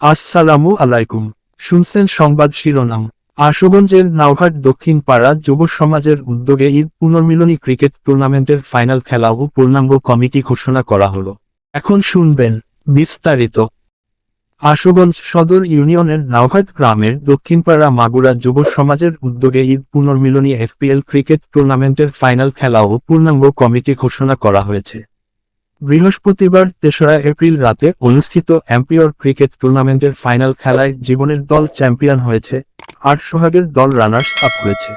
আসসালামু আলাইকুম। শুনছেন সংবাদ শিরোনাম। আশুগঞ্জের নাওঘাট দক্ষিণ পাড়া যুব সমাজের উদ্যোগে ঈদ পুনর্মিলনী ক্রিকেট টুর্নামেন্টের ফাইনাল খেলা ও পূর্ণাঙ্গ কমিটি ঘোষণা করা হলো। এখন শুনবেন বিস্তারিত। আশুগঞ্জ সদর ইউনিয়নের নাওঘাট গ্রামের দক্ষিণপাড়া মাগুরা যুব সমাজের উদ্যোগে ঈদ পুনর্মিলনী এফপিএল ক্রিকেট টুর্নামেন্টের ফাইনাল খেলা ও পূর্ণাঙ্গ কমিটি ঘোষণা করা হয়েছে। বৃহস্পতিবার তেসরা এপ্রিল রাতে অনুষ্ঠিত এম্পিয়র ক্রিকেট টুর্নামেন্টের ফাইনাল খেলায় জীবনের দল চ্যাম্পিয়ন হয়েছে আর সোহাগের দল রানার্স আপ হয়েছে।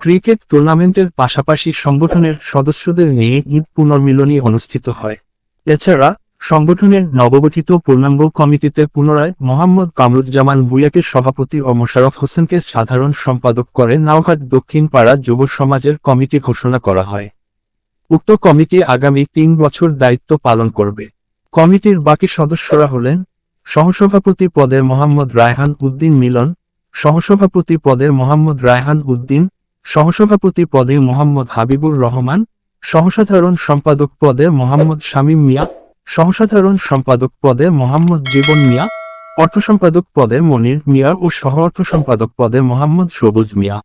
ক্রিকেট টুর্নামেন্টের পাশাপাশি সংগঠনের সদস্যদের নিয়ে ঈদ পুনর্মিলনী অনুষ্ঠিত হয়। এছাড়া, সংগঠনের নবগঠিত পূর্ণাঙ্গ কমিটিতে পুনরায় মোহাম্মদ কামরুজ্জামান ভুইয়াকে সভাপতি ও মোশারফ হোসেনকে সাধারণ সম্পাদক করে নাওঘাট দক্ষিণ পাড়া যুব সমাজের কমিটি ঘোষণা করা হয়। উক্ত কমিটি আগামী তিন বছর দায়িত্ব পালন করবে। কমিটির বাকি সদস্যরা হলেন সহসভাপতি পদে মোহাম্মদ রায়হান উদ্দিন মিলন, সহসভাপতি পদে মোহাম্মদ রায়হান উদ্দিন, সহসভাপতি পদে মোহাম্মদ হাবিবুর রহমান, সহসাধারণ সম্পাদক পদে মোহাম্মদ শামীম মিয়া, সহসাধারণ সম্পাদক পদে মোহাম্মদ জীবন মিয়া, অর্থ সম্পাদক পদে মনির মিয়া ও সহ অর্থ সম্পাদক পদে মোহাম্মদ সবুজ মিয়া।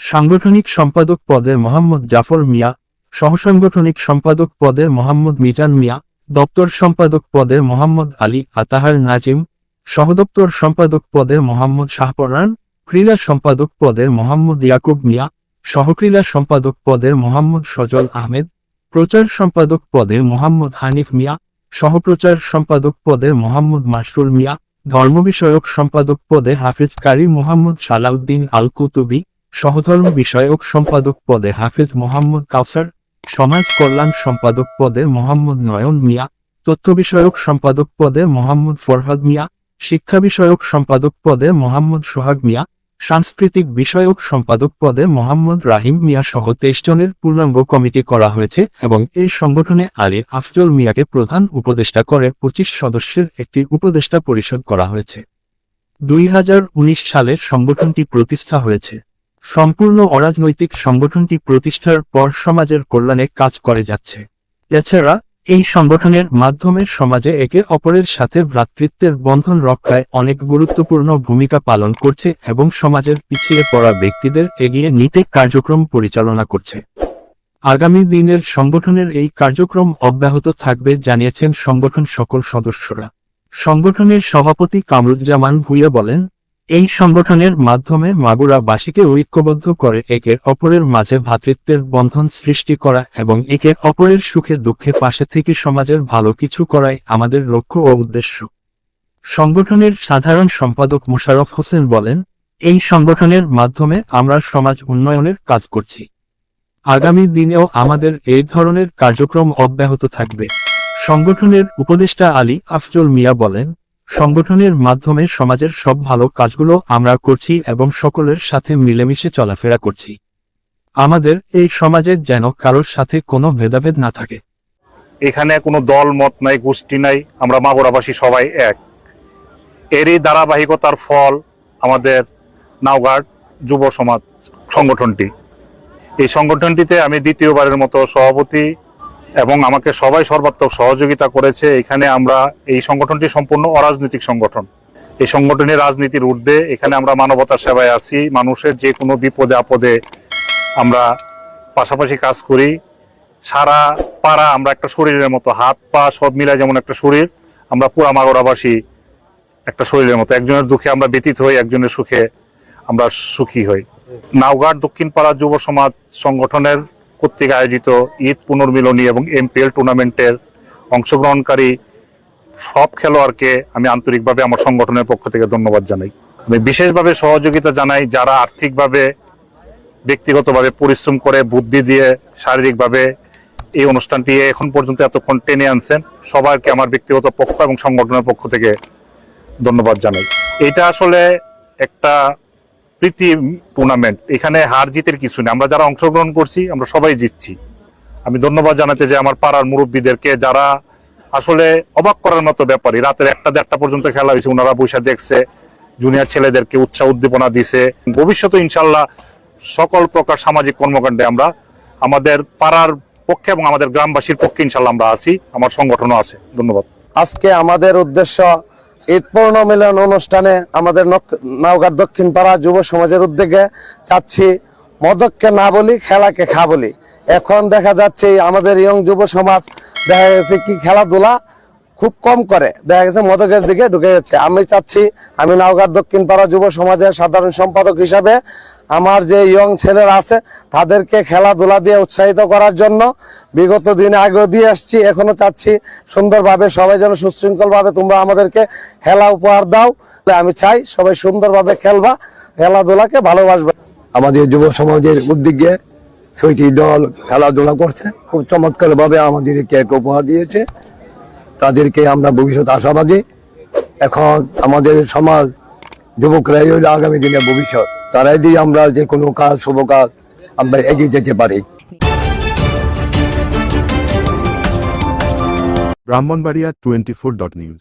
সাংগঠনিক সম্পাদক পদে মোহাম্মদ জাফর মিয়া সহসাংগঠনিক সম্পাদক পদে মোহাম্মদ মিজান মিয়া, দপ্তর সম্পাদক পদে মোহাম্মদ আলী আতাহার নাজিম, সহদপ্তর সম্পাদক পদে মোহাম্মদ শাহপরান, ক্রীড়া সম্পাদক পদে মোহাম্মদ ইয়াকুব মিয়া, সহক্রীড়া সম্পাদক পদে মোহাম্মদ সজল আহমেদ, প্রচার সম্পাদক পদে মোহাম্মদ হানিফ মিয়া, সহপ্রচার সম্পাদক পদে মোহাম্মদ মাসরুল মিয়া ধর্ম বিষয়ক সম্পাদক পদে হাফিজ কারি মোহাম্মদ সালাউদ্দিন আল কুতুবি সহধর্ম বিষয়ক সম্পাদক পদে হাফিজ মোহাম্মদ কাউসার সমাজ কল্যাণ সম্পাদক পদে মোহাম্মদ নয়ন মিয়া, তথ্য বিষয়ক সম্পাদক পদে মোহাম্মদ ফরহাদ মিয়া, শিক্ষা বিষয়ক সম্পাদক পদে মোহাম্মদ সোহাগ মিয়া, সাংস্কৃতিক বিষয়ক সম্পাদক পদে মোহাম্মদ রাহিম মিয়া সহ তেইশ জনের পূর্ণাঙ্গ কমিটি করা হয়েছে এবং এই সংগঠনে আলী আফজল মিয়াকে প্রধান উপদেষ্টা করে পঁচিশ সদস্যের একটি উপদেষ্টা পরিষদ করা হয়েছে। দুই হাজার উনিশ সালে সংগঠনটি প্রতিষ্ঠা হয়েছে। সম্পূর্ণ অরাজনৈতিক সংগঠনটি প্রতিষ্ঠার পর সমাজের কল্যাণে কাজ করে যাচ্ছে। এছাড়া, এই সংগঠনের মাধ্যমে সমাজে একে অপরের সাথে ভ্রাতৃত্বের বন্ধন রক্ষায় অনেক গুরুত্বপূর্ণ ভূমিকা পালন করছে এবং সমাজের পিছিয়ে পড়া ব্যক্তিদের এগিয়ে নিতে কার্যক্রম পরিচালনা করছে। আগামী দিনের সংগঠনের এই কার্যক্রম অব্যাহত থাকবে জানিয়েছেন সংগঠন সকল সদস্যরা। সংগঠনের সভাপতি কামরুজ্জামান ভুইয়া বলেন এই সংগঠনের মাধ্যমে মাগুরাবাসীকে ঐক্যবদ্ধ করে একে অপরের মাঝে ভ্রাতৃত্বের বন্ধন সৃষ্টি করা এবং একে অপরের সুখে দুঃখে পাশে থেকে সমাজের ভালো কিছু করাই আমাদের লক্ষ্য ও উদ্দেশ্য। সংগঠনের সাধারণ সম্পাদক মোশারফ হোসেন বলেন, এই সংগঠনের মাধ্যমে আমরা সমাজ উন্নয়নের কাজ করছি। আগামী দিনেও আমাদের এই ধরনের কার্যক্রম অব্যাহত থাকবে। সংগঠনের উপদেষ্টা আলী আফজল মিয়া বলেন সংগঠনের মাধ্যমে সমাজের সব ভালো কাজগুলো আমরা করছি এবং সকলের সাথে মিলেমিশে চলাফেরা করছি। আমাদের এই সমাজে যেন কারোর সাথে কোনো ভেদাভেদ না থাকে। এখানে কোনো দল, মত নাই, গোষ্ঠী নাই, আমরা মাগুরাবাসী সবাই এক। এরই ধারাবাহিকতার ফল আমাদের নাওঘাট যুব সমাজ সংগঠনটি। এই সংগঠনটিতে আমি দ্বিতীয়বারের মতো সভাপতি এবং আমাকে সবাই সর্বাত্মক সহযোগিতা করেছে। এখানে আমরা এই সংগঠনটি সম্পূর্ণ অরাজনৈতিক সংগঠন। এই সংগঠনের রাজনীতির ঊর্ধ্বে এখানে আমরা মানবতার সেবায় আছি। মানুষের যে কোনো বিপদে আপদে আমরা পাশাপাশি কাজ করি। সারা পাড়া আমরা একটা শরীরের মতো, হাত, পা সব মিলায় যেমন একটা শরীর, আমরা পুরা মাগরাবাসী একটা শরীরের মতো। একজনের দুঃখে আমরা ব্যতীত হই, একজনের সুখে আমরা সুখী হই। নাওঘাট দক্ষিণ পাড়া যুব সমাজ সংগঠনের কর্তৃক আয়োজিত ঈদ পুনর্মিলনী এবং এমপিএল টুর্নামেন্টের অংশগ্রহণকারী সব খেলোয়াড়কে আমি আন্তরিকভাবে আমার সংগঠনের পক্ষ থেকে ধন্যবাদ জানাই। আমি বিশেষভাবে সহযোগিতা জানাই যারা আর্থিকভাবে, ব্যক্তিগতভাবে পরিশ্রম করে, বুদ্ধি দিয়ে শারীরিকভাবে এই অনুষ্ঠানটি এখন পর্যন্ত এতক্ষণ টেনে আনছেন, সবাইকে আমার ব্যক্তিগত পক্ষ এবং সংগঠনের পক্ষ থেকে ধন্যবাদ জানাই। এটা আসলে একটা প্রীতি টুর্নামেন্ট এখানে হার জিতের কিছু নেই। আমরা যারা অংশগ্রহণ করছি, আমরা সবাই জিতছি। আমি ধন্যবাদ জানাতে যে আমার পাড়ার মুরব্বীদেরকে যারা আসলে অবাক করার মতো ব্যাপারই। রাতের একটা দেড়টা পর্যন্ত খেলা হয়েছে, ওনারা বসে দেখছে জুনিয়র ছেলেদেরকে উৎসাহ উদ্দীপনা দিছে। ভবিষ্যতে ইনশাল্লাহ সকল প্রকার সামাজিক কর্মকাণ্ডে আমরা আমাদের পাড়ার পক্ষে এবং আমাদের গ্রামবাসীর পক্ষে ইনশাল্লাহ আমরা আছি, আমার সংগঠনও আছে। ধন্যবাদ। আজকে আমাদের উদ্দেশ্য ঈদ পূর্ণ মিলন অনুষ্ঠানে আমাদের নওগাঁ দক্ষিণ পাড়া যুব সমাজের উদ্যোগে চাচ্ছি, মদককে না বলি, খেলাকে খা বলি। এখন দেখা যাচ্ছে আমাদের ইয়ং যুব সমাজ, দেখা গেছে কি খেলাধুলা খুব কম করে। দেখা গেছে মদকের দিকে ঢুকে যাচ্ছে। আমি চাচ্ছি, আমি নওগাঁর দক্ষিণ পাড়া যুব সমাজের সাধারণ সম্পাদক হিসাবে আমার যে ইয়ং ছেলেরা আছে, তাদেরকে খেলাধুলা দিয়ে উৎসাহিত করার জন্য বিগত দিনে আগেও দিয়ে আসছি, এখনও চাচ্ছি সুন্দরভাবে সবাই যেন সুশৃঙ্খল ভাবে তোমরা আমাদেরকে খেলা উপহার দাও। আমি চাই সবাই সুন্দরভাবে খেলবা, খেলাধুলাকে ভালোবাসবা। আমাদের যুব সমাজের উদ্যোগে ছয়টি দল খেলাধুলা করছে। খুব চমৎকার ভাবে আমাদেরকে উপহার দিয়েছে। তাদেরকে আমরা ভবিষ্যৎ আশাবাদী। এখন আমাদের সমাজ যুবকরাই হইল আগামী দিনের ভবিষ্যৎ। তারাই দিয়ে আমরা যে কোনো কাজ, শুভ কাজ, আমরা এগিয়ে যেতে পারি। Brahmanbaria twenty four dot news.